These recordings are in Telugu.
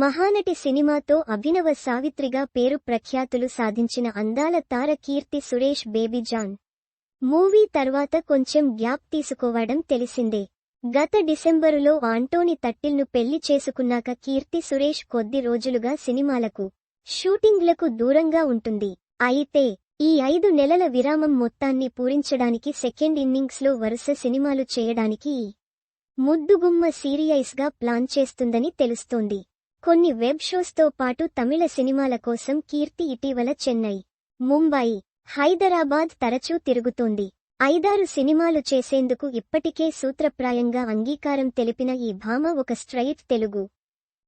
మహానటి సినిమాతో అభినవ సావిత్రిగా పేరు ప్రఖ్యాతులు సాధించిన అందాల తార Keerthy Suresh baby John. Movie తర్వాత కొంచెం గ్యాప్ తీసుకోవడం తెలిసిందే. గత డిసెంబరులో ఆంటోని తట్టిల్ను పెళ్ళి చేసుకున్నాక కీర్తి సురేష్ కొద్ది రోజులుగా సినిమాలకు షూటింగ్లకు దూరంగా ఉంటుంది. అయితే ఈ ఐదు నెలల విరామం మొత్తాన్ని పూరించడానికి సెకండ్ ఇన్నింగ్స్లో వరుస సినిమాలు చేయడానికి ముద్దుగుమ్మ సీరియస్గా ప్లాన్ చేస్తుందని తెలుస్తోంది. కొన్ని వెబ్ షోస్తో పాటు తమిళ సినిమాల కోసం కీర్తి ఇటీవల చెన్నై ముంబై హైదరాబాద్ తరచూ తిరుగుతోంది. ఐదారు సినిమాలు చేసేందుకు ఇప్పటికే సూత్రప్రాయంగా అంగీకారం తెలిపిన ఈ భామ ఒక స్ట్రైట్ తెలుగు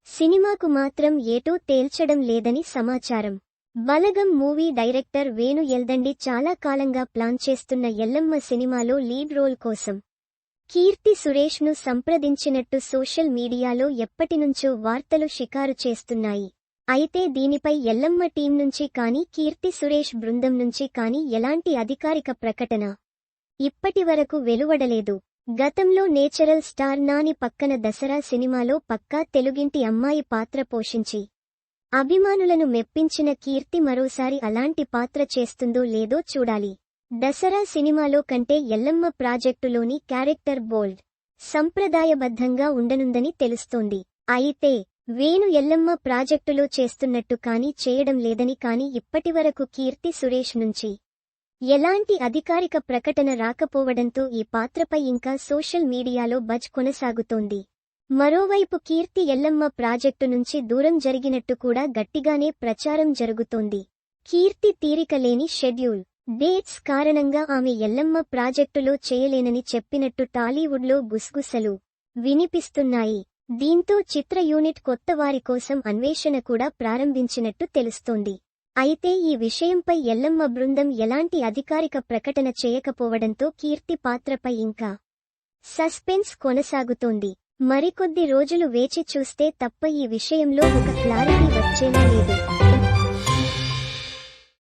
సినిమాకు మాత్రం ఏటూ తేల్చడం లేదని సమాచారం. బలగం మూవీ డైరెక్టర్ వేణు ఎల్దండి చాలా కాలంగా ప్లాన్ చేస్తున్న ఎల్లమ్మ సినిమాలో లీడ్ రోల్ కోసం కీర్తి సురేష్ను సంప్రదించినట్టు సోషల్ మీడియాలో ఎప్పటినుంచో వార్తలు షికారు చేస్తున్నాయి. అయితే దీనిపై ఎల్లమ్మ టీం నుంచి కానీ కీర్తి సురేష్ బృందం నుంచి కానీ ఎలాంటి అధికారిక ప్రకటన ఇప్పటివరకు వెలువడలేదు. గతంలో నేచరల్ స్టార్ నాని పక్కన దసరా సినిమాలో పక్కా తెలుగింటి అమ్మాయి పాత్ర పోషించి అభిమానులను మెప్పించిన కీర్తి మరోసారి అలాంటి పాత్ర చేస్తుందో లేదో చూడాలి. దసరా సినిమాలో కంటే ఎల్లమ్మ ప్రాజెక్టులోని క్యారెక్టర్ బోల్డ్ సంప్రదాయబద్ధంగా ఉండనుందని తెలుస్తోంది. అయితే వేణు ఎల్లమ్మ ప్రాజెక్టులో చేస్తున్నట్టు కాని చేయడం లేదని కాని ఇప్పటివరకు కీర్తి సురేష్ నుంచి ఎలాంటి అధికారిక ప్రకటన రాకపోవడంతో ఈ పాత్రపై ఇంకా సోషల్ మీడియాలో బజ్ కొనసాగుతోంది. మరోవైపు కీర్తి ఎల్లమ్మ ప్రాజెక్టు నుంచి దూరం జరిగినట్టు కూడా గట్టిగానే ప్రచారం జరుగుతోంది. కీర్తి తీరిక లేని షెడ్యూల్ డేట్స్ కారణంగా ఆమె ఎల్లమ్మ ప్రాజెక్టులో చేయలేనని చెప్పినట్టు టాలీవుడ్లో గుసగుసలు వినిపిస్తున్నాయి. దీంతో చిత్ర యూనిట్ కొత్త వారి కోసం అన్వేషణ కూడా ప్రారంభించినట్టు తెలుస్తోంది. అయితే ఈ విషయంపై ఎల్లమ్మ బృందం ఎలాంటి అధికారిక ప్రకటన చేయకపోవడంతో కీర్తి పాత్రపై ఇంకా సస్పెన్స్ కొనసాగుతోంది. మరికొద్ది రోజులు వేచి చూస్తే తప్ప ఈ విషయంలో ఒక క్లారిటీ వచ్చేలా లేదు.